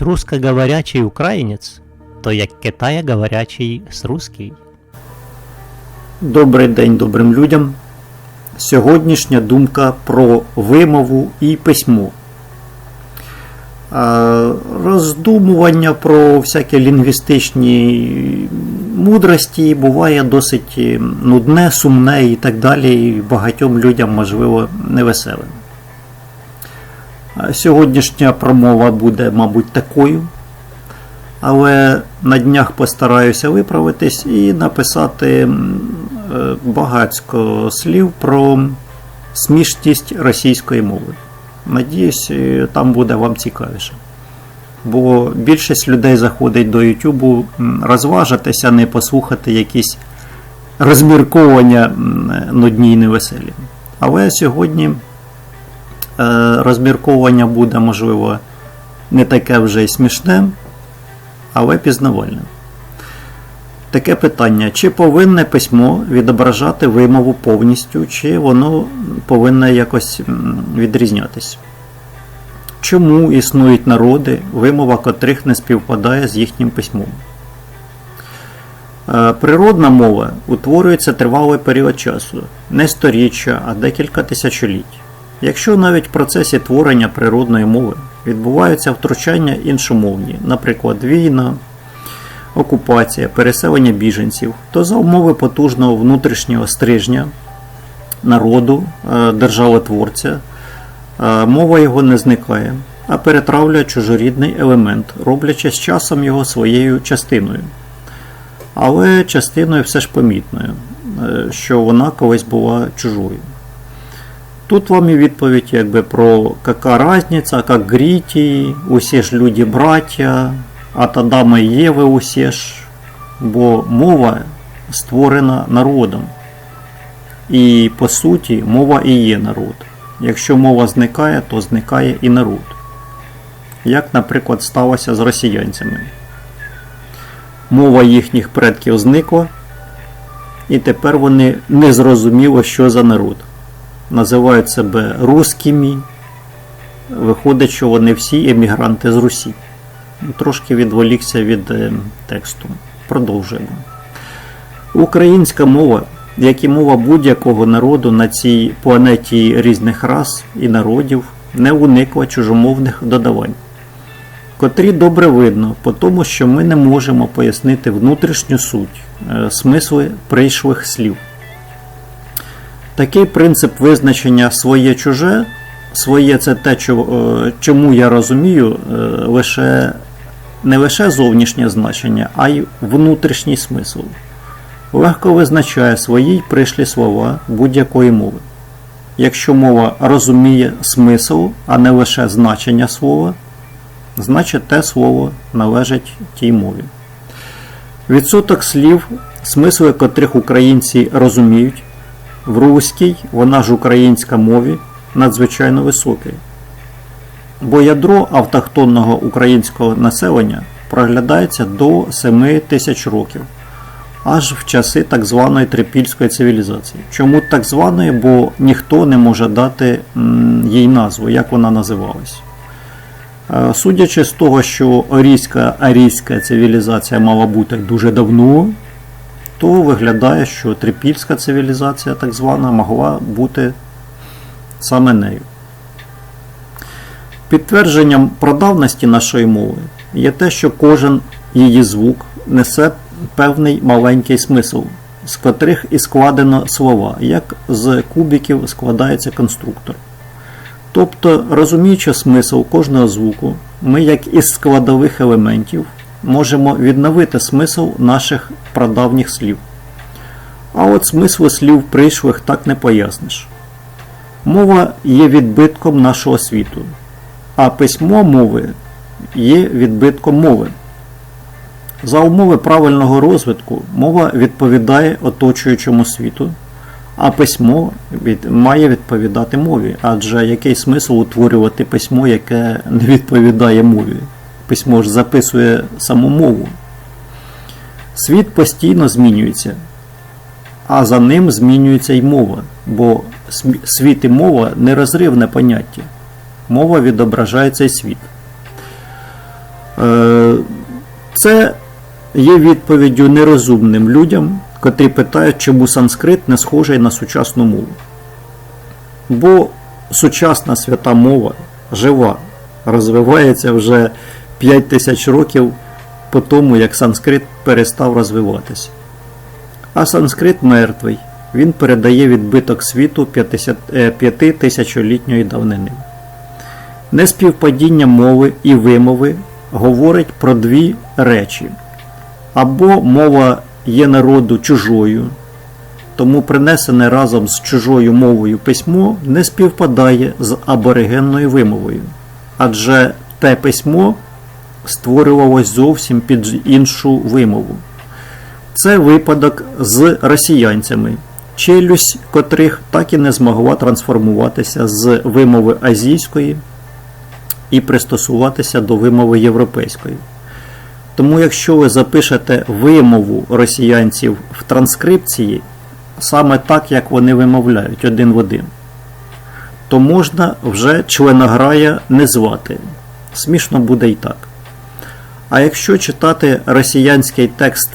с русскоговорячий українець, то як китаєговорячий з русський. Добрий день добрим людям. Сьогоднішня думка про вимову і письмо. Роздумування про всякі лінгвістичні мудрості буває досить е, нудне, сумне і так далі, і багатьом людям, можливо, невеселим. Сьогоднішня промова буде, мабуть, такою. Але на днях постараюся виправитись і написати е, багатько слів про смішність російської мови. Надіюсь, е, там буде вам цікавіше. Бо більшість людей заходить до Ютубу розважитися, не послухати якісь розмірковання нудні і невеселі. Але сьогодні розмірковування буде, можливо, не таке вже й смішне, але пізнавальне. Таке питання: чи повинне письмо відображати вимову повністю, чи воно повинне якось м, відрізнятись? Чому існують народи, вимова котрих не співпадає з їхнім письмом? Е, Природна мова утворюється тривалий період часу, не сторіччя, а декілька тисячоліть. Якщо навіть в процесі творення природної мови відбуваються втручання іншомовні, наприклад, війна, окупація, переселення біженців, то за умови потужного внутрішнього стрижня народу, е, державотворця, е, мова його не зникає, а перетравлює чужорідний елемент, роблячи з часом його своєю частиною. Але частиною все ж помітною, е, що вона колись була чужою. Тут вам і відповідь якби про яка разниця, як гріті, усі ж люди браття, от Адама і Єви усі ж, бо мова створена народом. І по суті мова і є народ. Якщо мова зникає, то зникає і народ. Як, наприклад, сталося з росіянцями. Мова їхніх предків зникла, і тепер вони не зрозуміло, що за народ називають себе русскими. Виходить, що вони всі емігранти з Русі. Трошки відволікся від е, тексту. Продовжуємо. Українська мова, як і мова будь-якого народу на цій планеті різних рас і народів, не уникла чужомовних додавань, котрі добре видно, по тому, що ми не можемо пояснити внутрішню суть, е, смисли прийшлих слів. Такий принцип визначення своє чуже, своє це те, е, чому я розумію, е, лише не лише зовнішнє значення, а й внутрішній смисл. Легко визначає свої й пришлі слова будь-якої мови. Якщо мова розуміє смисл, а не лише значення слова, значить те слово належить тій мові. Відсоток слів, смисли котрих українці розуміють, в руській, вона ж українська мові, надзвичайно високий. Бо ядро автохтонного українського населення проглядається до 7 тисяч років, аж в часи так званої трипільської цивілізації. Чому так званої? Бо ніхто не може дати їй назву, як вона називалась. Е, Судячи з того, що орійська арійська цивілізація мала бути дуже давно, то виглядає, що трипільська цивілізація, так звана, могла бути саме нею. Підтвердженням прадавності нашої мови є те, що кожен її звук несе певний маленький смисл, з котрих і складено слова, як з кубиків складається конструктор. Тобто, розуміючи смисл кожного звуку, ми, як із складових елементів, можемо відновити смисл наших прадавніх слів. А от смисли слів прийшлих так не поясниш. Мова є відбитком нашого світу, а письмо мови є відбитком мови. За умови правильного розвитку мова відповідає оточуючому світу, а письмо від, має відповідати мові. Адже який смисл утворювати письмо, яке не відповідає мові? Письмо ж записує саму мову. Світ постійно змінюється, а за ним змінюється й мова, бо світ і мова нерозривне поняття. Мова відображає цей світ. Е, Це є відповіддю нерозумним людям, котрі питають, чому санскрит не схожий на сучасну мову. Бо сучасна свята мова жива, розвивається вже 5 тисяч років по тому, як санскрит перестав розвиватися. А санскрит мертвий. Він передає відбиток світу 50, е, п'ятитисячолітньої давнини. Неспівпадіння мови і вимови говорить про дві речі. Або мова є народу чужою, тому принесене разом з чужою мовою письмо не співпадає з аборигенною вимовою, адже те письмо створювалось зовсім під іншу вимову. Це випадок з росіянцями, челюсть котрих так і не змогла трансформуватися з вимови азійської і пристосуватися до вимови європейської. Тому, якщо ви запишете вимову росіянців в транскрипції, саме так, як вони вимовляють один в один, то можна вже членограя не звати. Смішно буде і так. А якщо читати росіянський текст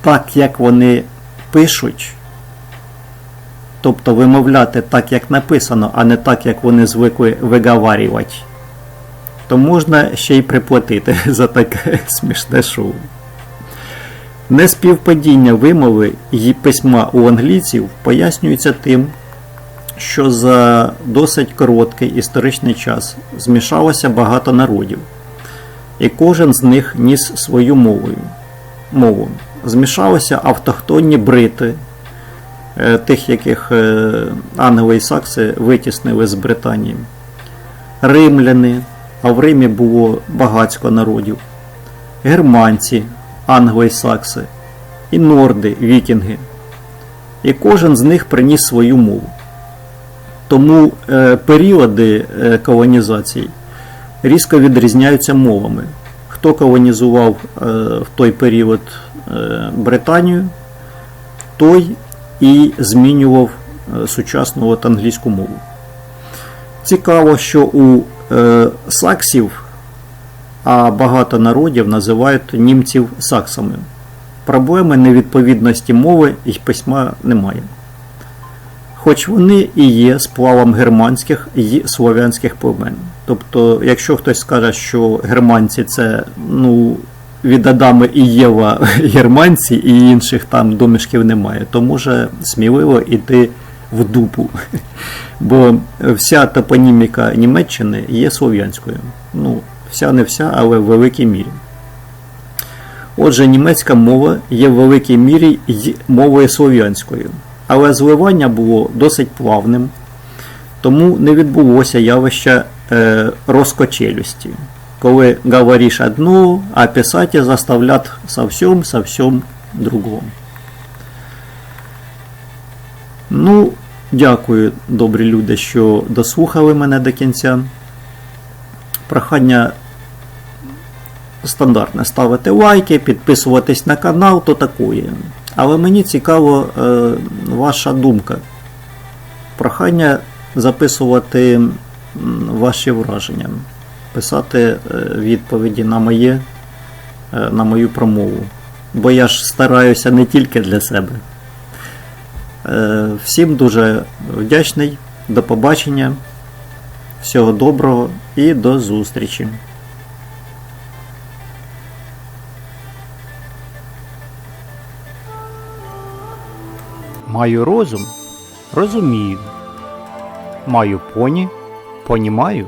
так, як вони пишуть, тобто вимовляти так, як написано, а не так, як вони звикли виговарювати, то можна ще й приплатити за таке смішне шоу. Неспівпадіння вимови і письма у англійців пояснюється тим, що за досить короткий історичний час змішалося багато народів, і кожен з них ніс свою мовою. мову. Змішалися автохтонні брити, е, тих, яких е, англи і сакси витіснили з Британії, римляни, а в Римі було багатько народів, германці, англи і сакси, і норди, вікінги. І кожен з них приніс свою мову. Тому е, періоди колонізації різко відрізняються мовами. Хто колонізував е, в той період е, Британію, той і змінював е, сучасну от англійську мову. Цікаво, що у саксів, а багато народів називають німців саксами. Проблеми невідповідності мови і письма немає. Хоч вони і є сплавом германських і слов'янських племен. Тобто, якщо хтось скаже, що германці це ну, від Адами і Єва германці, і інших там домішків немає, то може сміливо йти в дупу. Бо вся топоніміка Німеччини є слов'янською. Ну, вся не вся, але в великій мірі. Отже, німецька мова є в великій мірі мовою слов'янською. Але зливання було досить плавним, тому не відбулося явище е, розкочелюсті, коли говориш одну, а писати заставлять совсем совсем другому. Ну, дякую, добрі люди, що дослухали мене до кінця. Прохання стандартне ставити лайки, підписуватись на канал, то такое. Але мені цікаво е, ваша думка. Прохання записувати ваші враження, писати е, відповіді на моє, е, на мою промову. Бо я ж стараюся не тільки для себе. Е, всім дуже вдячний. До побачення. Всього доброго і до зустрічі. Маю розум, розумію. Маю поні, понімаю.